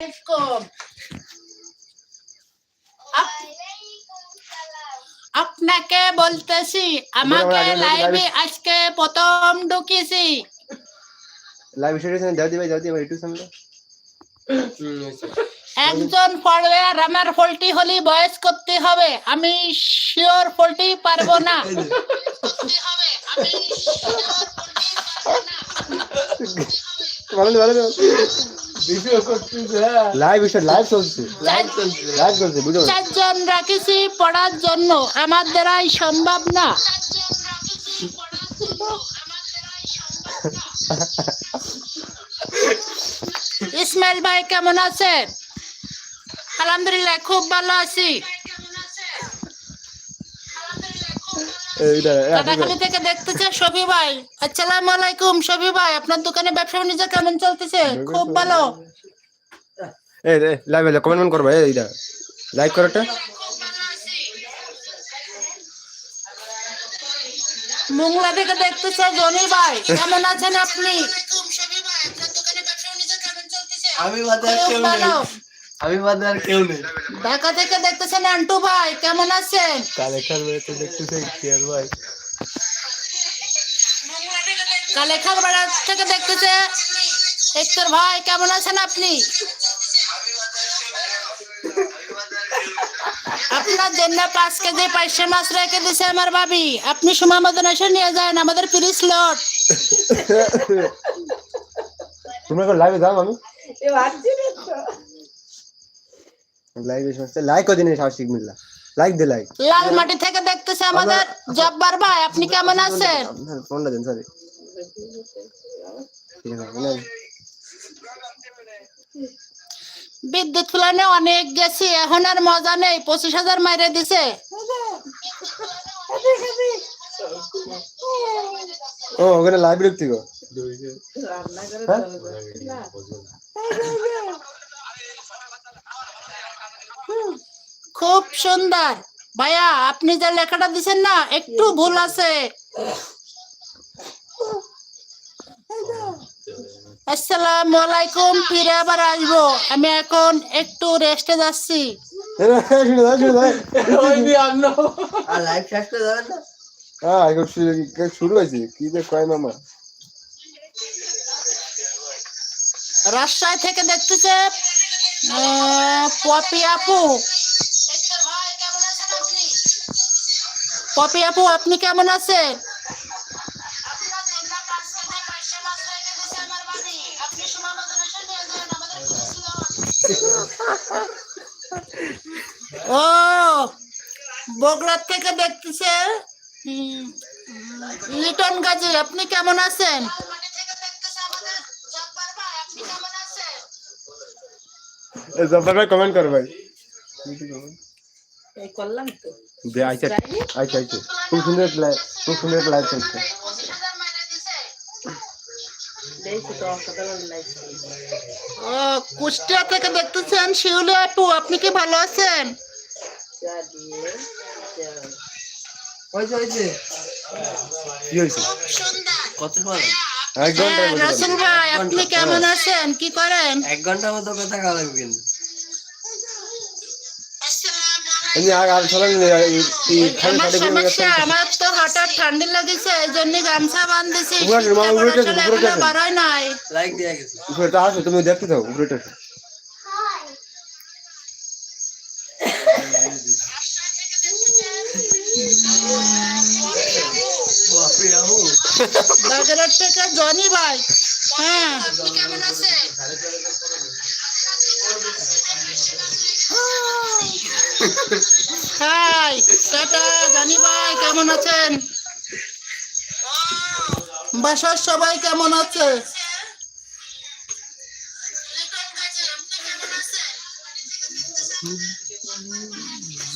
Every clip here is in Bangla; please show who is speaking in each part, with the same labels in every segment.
Speaker 1: আলাইকুম। আপনাকে বলতেছি আমাকে লাইভে আজকে প্রথম ঢুকিয়েছি
Speaker 2: লাইভ স্টেশন দাও দিবে দাও দিবে ইউটিউব সামনে
Speaker 1: একজন ফলোয়ার আমার ফলটি হলি বয়স করতে হবে আমি শিওর ফলটি পারব না।
Speaker 2: ভালো ভালো। লাইভ স্টেশন লাইভ চলছে। লাইভ চলছে বুঝো
Speaker 1: চারজন রাখিছি পড়ার জন্য আমার দ্বারাই সম্ভব না। ইসমাইল ভাই কেমন আছেন? আলহামদুলিল্লাহ খুব ভালো আছি। কাটাখালি থেকে দেখতেছে শফি ভাই। আসসালামু আলাইকুম ভাই। আপনার দোকানে ব্যবসা বাণিজ্য কেমন চলতেছে? খুব ভালো।
Speaker 2: এই রে লাইভ কমেন্ট করবা। এই এইটা লাইক করোটা
Speaker 1: মোংলা থেকে দেখতেছে জনি ভাই। কেমন আছেন আপনি?
Speaker 3: আমি
Speaker 1: ভালো।
Speaker 3: আমি বাদে আর কেউ নেই।
Speaker 1: ঢাকা থেকে দেখতেছেন আন্টু ভাই কেমন আছেন?
Speaker 3: কালেকশন মেয়েতে দেখতেছে কেয়ার ভাই।
Speaker 1: কালেখার বেড়া থেকে দেখতেছে হেক্টর ভাই কেমন আছেন আপনি? আপনার জন্য পাঁচ কেজি পাঁচশো মাছ রেখে দিছে আমার ভাবি। আপনি সময় মতন এসে নিয়ে যান আমাদের ফ্রি স্লট
Speaker 2: তোমরা কোন লাইভে যাও আমি লাইভে সমস্যা লাইক করে দিন সাহসিক মিল্লা। লাইক দে লাইক
Speaker 1: লাল মাটি থেকে দেখতেছে আমাদের জব্বার ভাই আপনি কেমন আছেন?
Speaker 2: ফোনটা দেন সরি
Speaker 1: বিদ্যুৎ প্লানে অনেক গেছি এখন আর মজা নেই পঁচিশ হাজার মাইরে দিছে।
Speaker 2: ও ওখানে লাইভ ঢুকতি গো হ্যাঁ?
Speaker 1: খুব সুন্দর। ভাইয়া আপনি যে লেখাটা দিছেন না একটু ভুল আছে। আসসালামু আলাইকুম ফিরে আবার আসব। আমি এখন একটু রেস্টে যাচ্ছি।
Speaker 2: হ্যাঁ শুরু- হয়েছে? কি যে কয় মামা
Speaker 1: রাজশাহী থেকে দেখতেছে আহ, পপি আপু। পপি আপু, আপনি কেমন আছেন? ও, বগলার থেকে দেখতেছে? লিটন গাজী, আপনি কেমন আছেন?
Speaker 2: জব্বার ভাই কমেন্ট কর ভাই।
Speaker 4: এই করলাম তো।
Speaker 2: দে আইছে আইছে আইছে খুব সুন্দর লাইভ খুব সুন্দর লাইভ চলছে।
Speaker 4: দেখছি তো অসাধারণ লাগছে
Speaker 1: ও কুষ্টিয়া থেকে দেখতেছেন শিউলি আপু আপনি কি ভালো আছেন? রসুল ভাই আপনি কেমন আছেন? কি করেন?
Speaker 3: এক ঘণ্টার মতো কথা লাগবে কিন্তু।
Speaker 2: এমনি আর আর সবাই খালি
Speaker 1: আমার
Speaker 2: সাড়ে
Speaker 1: সমস্যা আমার তো হঠাৎ ঠান্ডা লেগেছে এই জন্য গামছা বাঁধেছি
Speaker 2: উপরে
Speaker 1: শীতটা
Speaker 2: রুমাল
Speaker 1: পড়ে
Speaker 2: উল্টে
Speaker 1: চলে
Speaker 2: উপরে
Speaker 1: এখনও
Speaker 2: উঠেছে।
Speaker 1: বাড়ায় নাই।
Speaker 3: লাইক দিয়ে গেছে।
Speaker 2: উপরেটা আছে তুমি দেখতে থাও উপরেটা
Speaker 3: বাপরে আহু
Speaker 1: বাজারের থেকে জনি ভাই হ্যাঁ। আপনি কেমন আছেন? হাই টাটা জনি ভাই কেমন আছেন? বাসার সবাই কেমন আছে?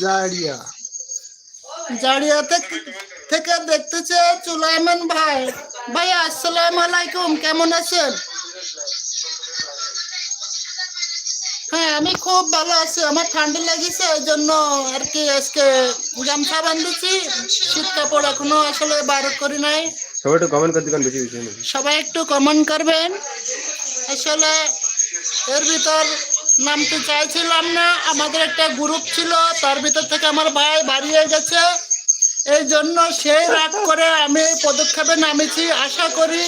Speaker 2: জারিয়া।
Speaker 1: থেকে- থেকে দেখতেছে চুলাইমান ভাই। ভাই আসসালাম আলাইকুম কেমন আছেন? হ্যাঁ আমি খুব ভালো আছি। আমার ঠান্ডা লেগেছে এই জন্য আর কি আজকে গামছা বাঁধেছি শীত কাপড় এখনও আসলে বার করি নাই।
Speaker 2: সবাই একটু কমেন্ট কারণ বেশি বেশি
Speaker 1: সবাই একটু কমেন্ট করবেন। আসলে এর ভিতর নামতে চাইছিলাম না আমাদের একটা গ্রুপ ছিল তার ভিতর থেকে আমার ভাই বাড়িয়ে গেছে। এই জন্য সেই রাগ করে আমি পদক্ষেপে নামেছি। আশা করি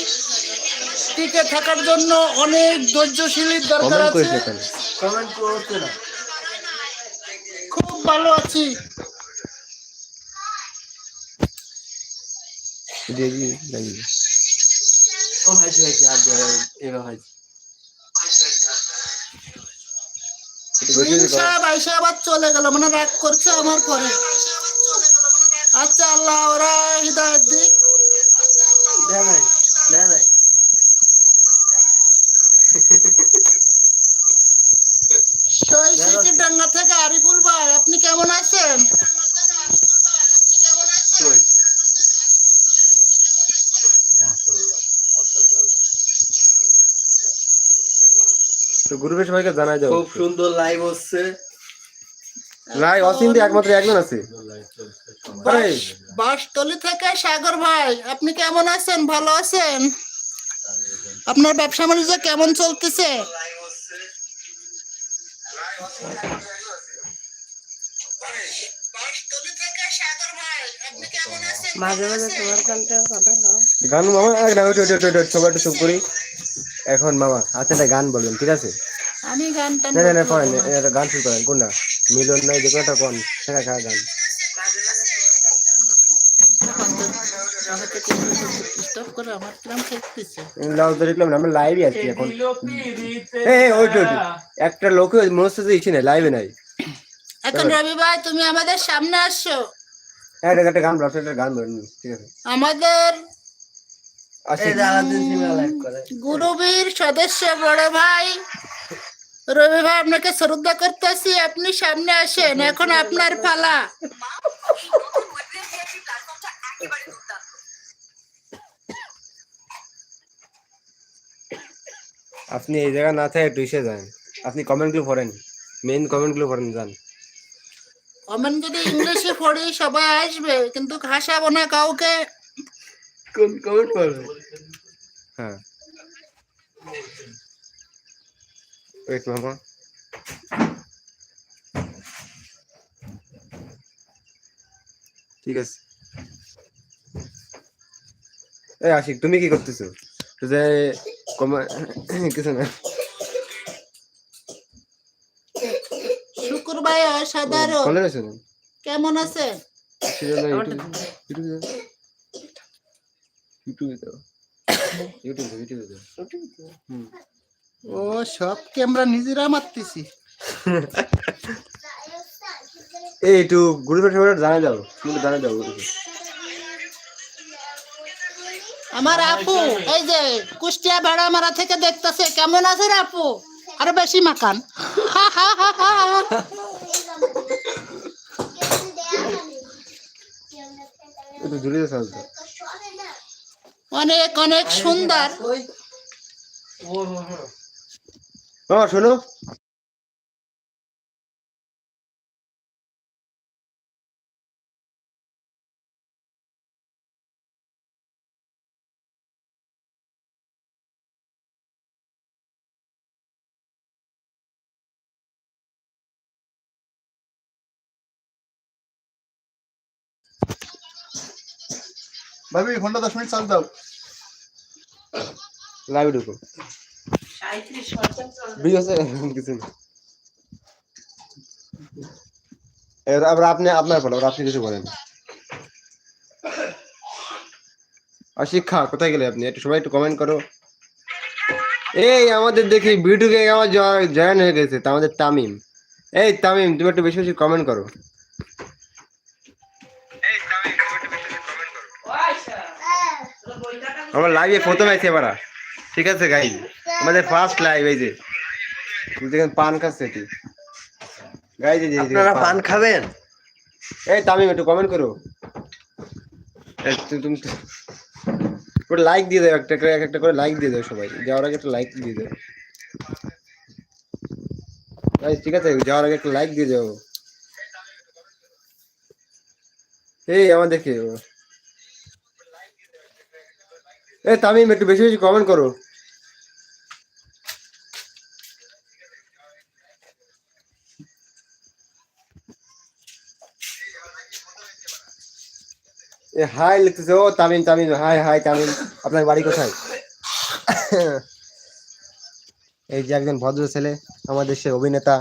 Speaker 1: টিকে থাকার জন্য অনেক ধৈর্যশীলীর দরকার আছে।
Speaker 3: কমেন্ট করছে না।
Speaker 1: খুব ভালো আছি।
Speaker 2: দিয়ে দিয়ে লাগিয়ে দে।
Speaker 3: ও ভাইছি ভাইছি আর এবার
Speaker 1: আইসা আবার চলে গেল মানে রাগ করছে আমার পরে। আচ্ছা আল্লাহ ওরা হৃদয়ের দিক।
Speaker 3: দেয় নাই দেয় নাই
Speaker 1: সই সিটি ডাঙ্গা থেকে আরিফুল ভাই আপনি কেমন আছেন
Speaker 3: কই
Speaker 2: তো গ্রুপের সবাইকে জানাই দাও
Speaker 3: খুব সুন্দর লাইভ হচ্ছে
Speaker 2: লাই অচিন্তে একমাত্র একজন আছে
Speaker 1: বাসতলি থেকে সাগর ভাই আপনি কেমন আছেন ভালো আছেন আপনার ব্যবসা বাণিজ্য কেমন চলতেছে
Speaker 4: মাঝে মাঝে তোমার কানটা কথা খাও
Speaker 2: গান মামা সবাই একটু চুপ করি এখন মামা আচ্ছা গান বলবেন ঠিক আছে
Speaker 1: আমি গানটা
Speaker 2: না না না করেন একটা গান শুরু করেন কোনটা মিলন নাই যে কোনো একটা কোন খাওয়া গান একটা লোক মনে হচ্ছে লাইভে নাই
Speaker 1: এখন রবি ভাই তুমি আমাদের সামনে আসছো
Speaker 2: একটা একটা গান বলো একটা গান বলেন ঠিক আছে।
Speaker 1: আমাদের গুরুবীর সদস্য বড় ভাই। রবি ভাই আপনাকে শ্রদ্ধা করতেছি আপনি সামনে আসেন এখন আপনার পালা।
Speaker 2: আপনি এই জায়গা না থাকে একটু ইসে যান। আপনি কমেন্টগুলো পড়েন মেইন কমেন্টগুলো পড়েন যান।
Speaker 1: কমেন্ট যদি ইংলিশে পড়ি সবাই আসবে কিন্তু হাসাবো না কাউকে।
Speaker 3: কোন কমেন্ট করবে
Speaker 2: মামা ঠিক আছে। এই আশিক তুমি কি করতেছো? তো যে কমা- কিছু না।
Speaker 1: শুকুর ভাই অসাধারণ
Speaker 2: গেছো
Speaker 1: কেমন আছেন?
Speaker 2: সেজন্য ইউটিউব ইউটিউবে দাও ইউটিউবে দাও ইউটিউবে ইউটিউবে দাও হুম।
Speaker 1: ও সব ক্যামেরা নিজেরা মারতেছি।
Speaker 2: এই একটু গ্রুপের সবাই জানা দাও তুমি জানা দাও গ্রুপে
Speaker 1: আমার আপু এই যে কুষ্টিয়া ভাড়া মারা থেকে দেখতেছে কেমন আছেন আপু? আরও বেশি মাকান অনেক অনেক সুন্দর।
Speaker 2: মামা শোনো।
Speaker 5: ভাবি ঘণ্টা দশ মিনিট চার্জ দাও।
Speaker 2: লাইভে ঢুকো। এবার আবার আপনি আপনার আবার আপনি কিছু বলেন। আর শিক্ষা কোথায় গেলে আপনি? একটু সবাই একটু কমেন্ট করো। এই আমাদের দেখি ভিডিওকে আমার জয়েন হয়ে গেছে তা আমাদের তামিম। এই তামিম তুমি একটু বেশি বেশি কমেন্ট করো। আমার লাইভে প্রথম আছে এবার ঠিক আছে গাই আমাদের ফার্স্ট লাইভ এই যে। দেখেন পান খাচ্ছে এটি। গাই যে
Speaker 3: আপনারা পান। খাবেন?
Speaker 2: এই তামিম একটু কমেন্ট করো। তুমি ওটা লাইক দিয়ে দাও একটা করে এক একটা করে লাইক দিয়ে দাও সবাই। যাওয়ার আগে একটা লাইক দিয়ে দাও। Guys, ঠিক আছে যাওয়ার আগে একটা লাইক দিয়ে দাও। এই আমার দেখে। এই তামিম একটু বেশি বেশি কমেন্ট করো। হাই লিখতেছে ও তামিম তামিম হাই হাই তামিম আপনার বাড়ি কোথায়? এই যে একজন ভদ্র ছেলে আমাদের দেশের অভিনেতা।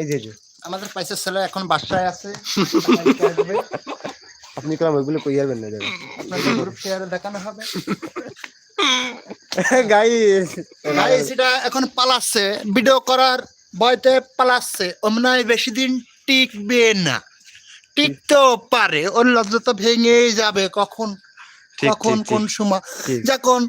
Speaker 2: এই যে
Speaker 1: আমাদের ছেলে এখন বাসায় আছে।
Speaker 2: আপনি কেমন ওইগুলো কই যাবেন না যাবেন?
Speaker 1: আপনাদের গ্রুপ শেয়ারে দেখানো হবে।
Speaker 2: গাই
Speaker 1: এখন পালাচ্ছে। ভিডিও করার বয়তে পালাচ্ছে। অমনায় বেশি দিন টিকবে না। টিকতেও পারে ওর লজ্জা তো ভেঙেই যাবে কখন কখন কোন সময়। যখন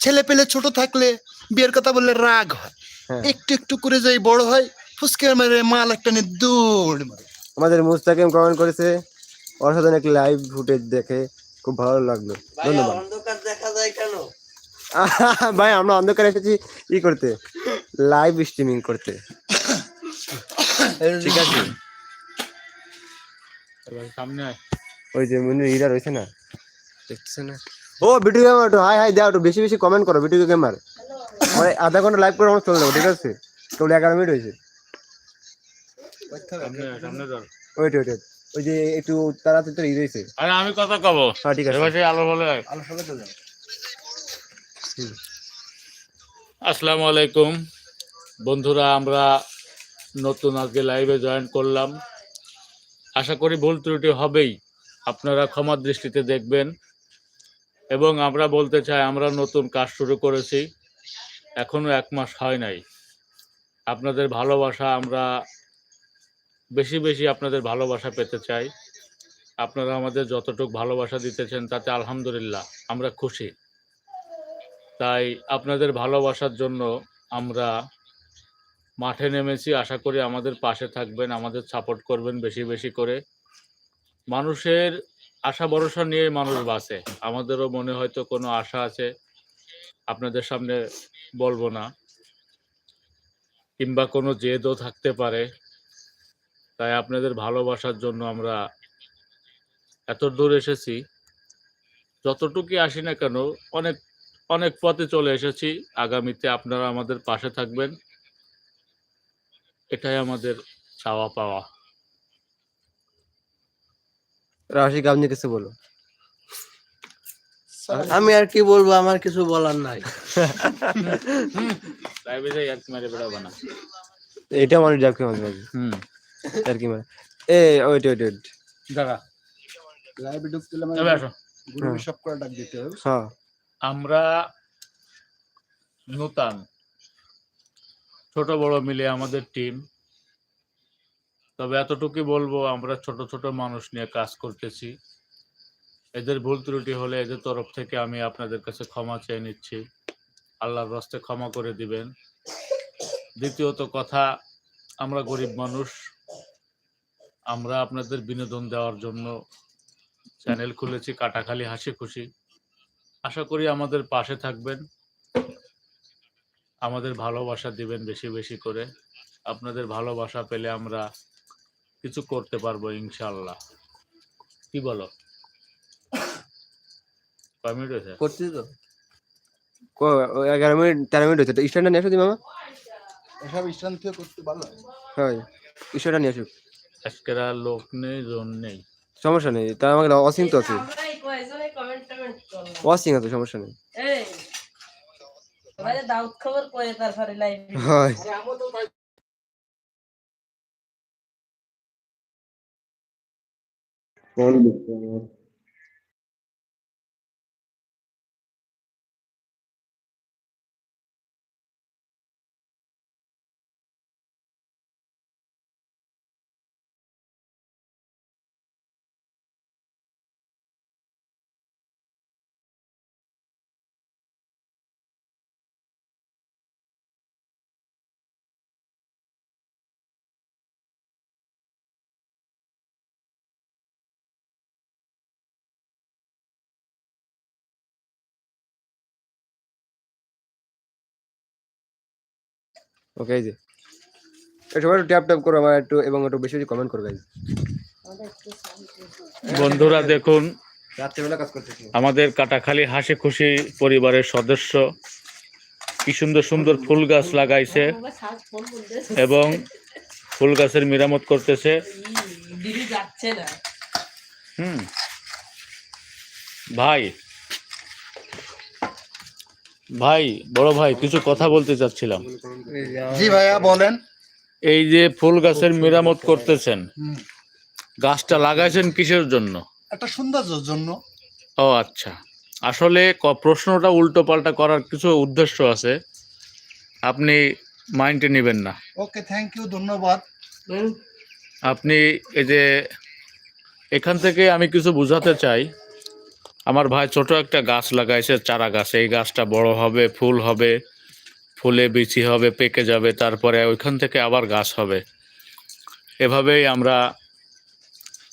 Speaker 1: ছেলে পেলে ছোট থাকলে বিয়ের কথা বললে রাগ হয়।
Speaker 2: হ্যাঁ।
Speaker 1: একটু একটু করে যাই বড় হয় ফুসকে মেরে মাল একটা নিয়ে দৌড় মারে।
Speaker 2: আমাদের মুস্তাকিম কমেন্ট করেছে অসাধারণ একটি লাইভ ফুটেজ দেখে খুব ভালো লাগল। ধন্যবাদ।
Speaker 3: অন্ধকার দেখা যায় কেন?
Speaker 2: ভাই আমরা অন্ধকারে এসেছি ই করতে লাইভ স্ট্রিমিং করতে। ঠিক আছে। ওই যে মনে হিরা রয়েছে না? দেখতেছে না। ও ভিডিও গেমার একটু হাই হাই দাও একটু বেশি বেশি কমেন্ট করো ভিডিও গেমার আধা ঘণ্টা লাইভ করে আমরা চলে যাব ঠিক আছে? কেবল এগারো মিনিট হয়েছে।
Speaker 6: সামনে সামনে ধর।
Speaker 2: ওইট ওইট ওই যে একটু তাড়াতাড়ি তো ই রয়েছে।
Speaker 6: আরে আমি কথা কব।
Speaker 2: হ্যাঁ ঠিক আছে।
Speaker 6: এবার সেই আলো হলে
Speaker 1: আলো তো
Speaker 6: আসসালামু আলাইকুম। বন্ধুরা আমরা নতুন আজকে লাইভে জয়েন করলাম। আশা করি ভুল ত্রুটি হবেই। আপনারা ক্ষমা দৃষ্টিতে দেখবেন। এবং আমরা বলতে চাই, আমরা নতুন কাজ শুরু করেছি। এখনও এক মাস হয় নাই। আপনাদের ভালোবাসা আমরা বেশি বেশি আপনাদের ভালোবাসা পেতে চাই। আপনারা আমাদের যতটুকু ভালোবাসা দিতেছেন, তাতে আলহামদুলিল্লাহ আমরা খুশি। তাই আপনাদের ভালোবাসার জন্য আমরা মাঠে নেমেছি, আশা করি আমাদের পাশে থাকবেন, আমাদের সাপোর্ট করবেন বেশি বেশি করে। মানুষের আশা ভরসা নিয়ে মানুষ বাঁচে। আমাদেরও মনে হয়তো কোনো আশা আছে, আপনাদের সামনে বলব না। কিংবা কোনো জেদও থাকতে পারে। তাই আপনাদের ভালোবাসার জন্য আমরা এত দূর এসেছি। যতটুকুই আসি না কেন, অনেক অনেক পথে চলে এসেছি। আগামীতে আপনারা আমাদের পাশে থাকবেন। এটাই আমাদের চাওয়া পাওয়া।
Speaker 2: রাশিক আপনি কিছু বলো
Speaker 3: আমি আর কি বলব আমার কিছু বলার নাই।
Speaker 2: এটা মানুষ যাক কি মাঝে মাঝে।
Speaker 6: হুম।
Speaker 2: আর কি মানে। এ ওইট ওইট ওইট
Speaker 6: দাঁড়া।
Speaker 5: লাইভে ঢুকতে মানে সব করে ডাক দিতে হবে।
Speaker 2: হ্যাঁ।
Speaker 6: আমরা নূতন ছোট বড় মিলে আমাদের টিম তবে এতটুকুই বলব, আমরা ছোট ছোট মানুষ নিয়ে কাজ করতেছি। এদের ভুল ত্রুটি হলে এদের তরফ থেকে আমি আপনাদের কাছে ক্ষমা চেয়ে নিচ্ছি। আল্লাহর রাস্তে ক্ষমা করে দিবেন। দ্বিতীয়ত কথা, আমরা গরিব মানুষ। আমরা আপনাদের বিনোদন দেওয়ার জন্য চ্যানেল খুলেছি, কাটাখালি হাসি খুশি আশা করি আমাদের পাশে থাকবেন। আমাদের ভালোবাসা দিবেন বেশি বেশি করে। আপনাদের ভালোবাসা পেলে আমরা কিছু করতে পারব ইনশাল্লাহ। কি বলো? কয় মিনিট হয়েছে?
Speaker 3: করছি তো।
Speaker 2: এগারো মিনিট তেরো মিনিট স্ট্যান্ডটা নিয়ে আসো দি মামা।
Speaker 5: এসব স্ট্যান্ড থেকে করতে ভালো হয়।
Speaker 2: হয় স্ট্যান্ডটা নিয়ে আসুক
Speaker 6: আজকের আর লোক নেই জন নেই।
Speaker 2: সমস্যা নেই। তার আমাকে অসীম তো আছে। অসীম আছে সমস্যা নেই।
Speaker 4: দাউদ খবর করে তারপরে লাইভ
Speaker 2: হয়। ওকে এই যে। এ সবাই একটু ট্যাপ ট্যাপ করো আমার একটু এবং একটু বেশি বেশি কমেন্ট করো গাইজ
Speaker 6: বন্ধুরা দেখুন
Speaker 2: রাত্রেবেলা কাজ করতেছি।
Speaker 6: আমাদের কাটাখালি হাসি খুশি পরিবারের সদস্য কি সুন্দর সুন্দর ফুল গাছ লাগাইছে এবং ফুল গাছের মেরামত করতেছে।
Speaker 4: দিদি যাচ্ছে না।
Speaker 6: হুম। ভাই ভাই বড় ভাই কিছু কথা বলতে চাচ্ছিলাম।
Speaker 5: জি ভাইয়া বলেন।
Speaker 6: এই যে ফুল গাছের মেরামত করতেছেন গাছটা লাগাইছেন কিসের জন্য?
Speaker 5: একটা সৌন্দর্যের জন্য।
Speaker 6: ও আচ্ছা। আসলে প্রশ্নটা উল্টো পাল্টা করার কিছু উদ্দেশ্য আছে। আপনি মাইন্ডে নেবেন না।
Speaker 5: ওকে থ্যাংক ইউ ধন্যবাদ।
Speaker 6: আপনি এই যে এখান থেকে আমি কিছু বোঝাতে চাই। আমার ভাই ছোট একটা গাছ লাগাইছে, চারা গাছ। এই গাছটা বড় হবে, ফুল হবে, ফুলে বিচি হবে, পেকে যাবে, তারপরে ওইখান থেকে আবার গাছ হবে। এভাবেই আমরা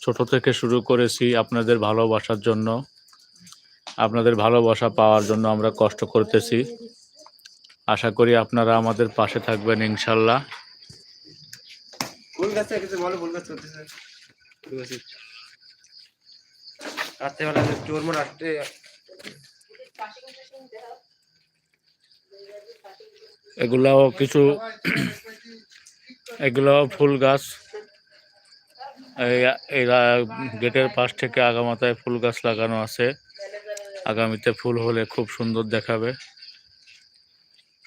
Speaker 6: ছোট থেকে শুরু করেছি আপনাদের ভালোবাসার জন্য। আপনাদের ভালোবাসা পাওয়ার জন্য আমরা কষ্ট করতেছি। আশা করি আপনারা আমাদের পাশে থাকবেন ইনশাল্লাহ।
Speaker 2: ফুল গাছে বলো ফুল গাছে রাত্রেবেলা চোর মোর রাত্রে
Speaker 6: এগুলাও কিছু, এগুলাও ফুল গাছ। এই- গেটের পাশ থেকে আগামাতায় ফুল গাছ লাগানো আছে। আগামীতে ফুল হলে খুব সুন্দর দেখাবে।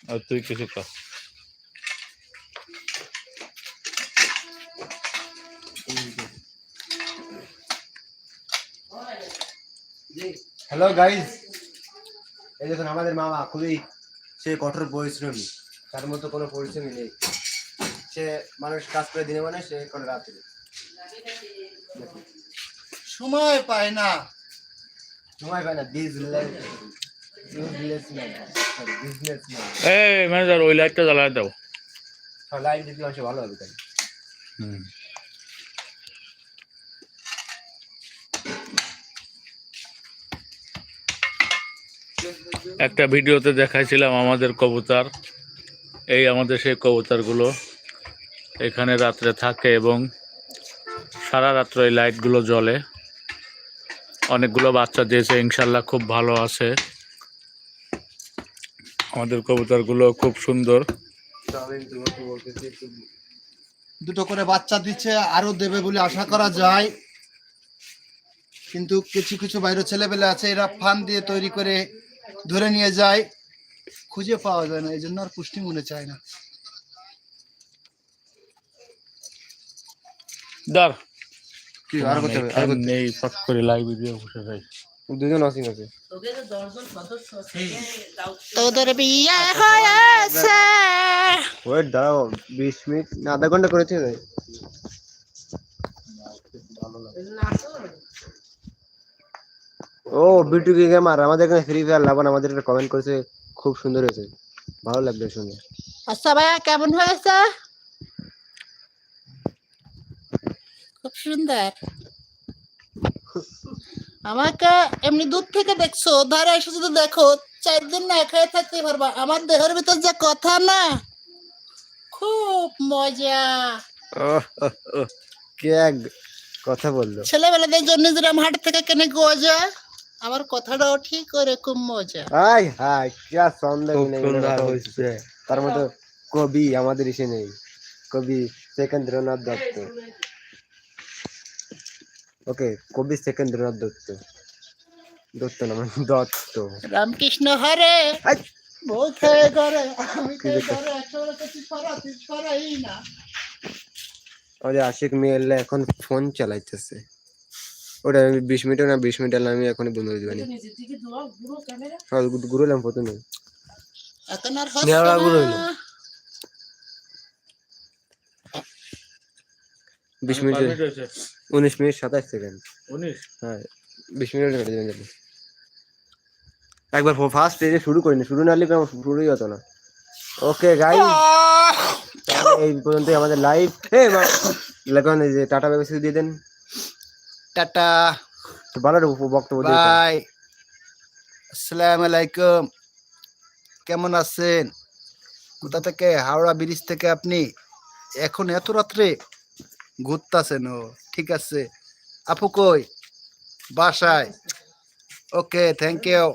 Speaker 6: আর তুই কিছু কর।
Speaker 2: হ্যালো গাইজ এই দেখুন আমাদের মামা খুবই সে কঠোর পরিশ্রমী। তার মতো কোনো পরিশ্রমী নেই। সে মানুষ কাজ করে দিনে মানে সে করে রাত্রে।
Speaker 5: সময় পায় না।
Speaker 2: সময় পায় না বিজনেস
Speaker 6: এই ম্যানেজার ওই লাইটটা জ্বালায় দাও।
Speaker 2: সব লাইন দিতে ভালো হবে তাই।
Speaker 6: একটা ভিডিওতে দেখাইছিলাম আমাদের কবুতর। এই আমাদের সেই কবুতরগুলো এখানে রাত্রে থাকে এবং সারা রাত্র এই লাইটগুলো জ্বলে। অনেকগুলো বাচ্চা দিয়েছে, ইনশাল্লাহ খুব ভালো আছে। আমাদের কবুতরগুলো খুব সুন্দর।
Speaker 5: দুটো করে বাচ্চা দিচ্ছে আরও দেবে বলে আশা করা যায়। কিন্তু কিছু কিছু বাইরে ছেলেবেলে আছে, এরা ফান দিয়ে তৈরি করে ধরে নিয়ে যায় খুঁজে পাওয়া যায় না এই জন্য আর পুষ্টি মনে চায় না।
Speaker 6: দার
Speaker 2: কি আর করতে হবে আর করতে
Speaker 6: নেই ফট করে লাইভ ভিডিও বসে যাই
Speaker 2: দুজন আছে।
Speaker 4: তোদের
Speaker 1: বিয়ে হয়েছে।
Speaker 2: ওয়েট দাঁড়াও বিশ মিনিট না আধা ঘণ্টা করেছে ও বিটু কি গেমার আমাদের এখানে ফ্রি ফায়ার লাভান আমাদের একটা কমেন্ট করেছে খুব সুন্দর হয়েছে ভালো লাগবে শুনে।
Speaker 1: আচ্ছা ভাইয়া কেমন হয়েছে? খুব সুন্দর। আমাকে এমনি দূর থেকে দেখছ ধারে এসে যদি দেখো চার দিন না খেয়ে থাকতে পারবা। আমার দেহের ভিতর যে কথা না খুব মজা।
Speaker 2: কে কথা বলল।
Speaker 1: ছেলেবেলাদের জন্য যেরকম হাট থেকে কেনে গোজা আমার কথাটাও ঠিক করে খুব মজা।
Speaker 2: হাই হাই কি নেই তার মতো কবি আমাদের ইসে নেই। কবি সেকেন্দ্রনাথ দত্ত। ওকে কবি সেকেন্দ্রনাথ দত্ত। দত্ত না মানে দত্ত।
Speaker 1: রামকৃষ্ণ হরে আমি ঘরে না।
Speaker 2: আশিক মেয়েরা এখন ফোন চালাইতেছে। ওটা আমি বিশ মিনিট না বিশ মিনিট আমি এখন বন্ধ করে দিবানি ঘুরলাম প্রথমে। হইল।
Speaker 1: না।
Speaker 2: বিশ মিনিট উনিশ মিনিট সাতাশ সেকেন্ড। হ্যাঁ বিশ মিনিট কেটে দেবেন একবার ফার্স্ট পেজে শুরু করিনি। শুরু না হলে শুরুই হতো না। ওকে গাই এই পর্যন্ত আমাদের লাইভ টাটা ব্যবস্থা দিয়ে দেন।
Speaker 5: টাটা।
Speaker 2: তো ভালো বক্তব্য
Speaker 5: বাই। আসসালামু আলাইকুম। কেমন আছেন? কোথা থেকে? হাওড়া ব্রিজ থেকে আপনি? এখন এত রাত্রে ঘুরতেছেন ও ঠিক আছে। আপু কই? বাসায়। Okay thank you